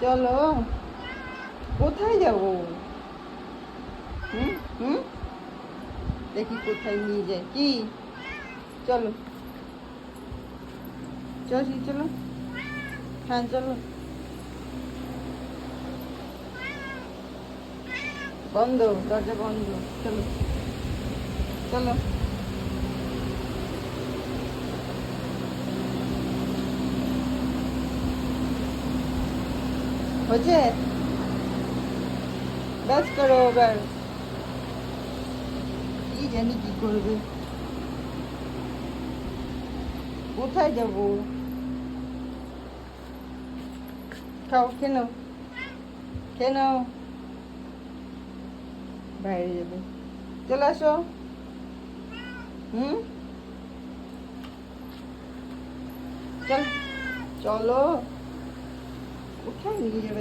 চলো। কোথায় যাব? হুম হুম? দেখি কোথায় নিয়ে যায়। কি? চলো। চলি, চলো হ্যাঁ চলো। বন্ধ, দরজা বন্ধ। চলো। চলো। হয়েছে? ব্যাস করো এবার। কি জানি কি করবে? কোথায় যাব? খাও কেন কেন বাইরে যাবে। চলে আসো। হুম? চল, চলো। কোথায় নিয়ে যাবে?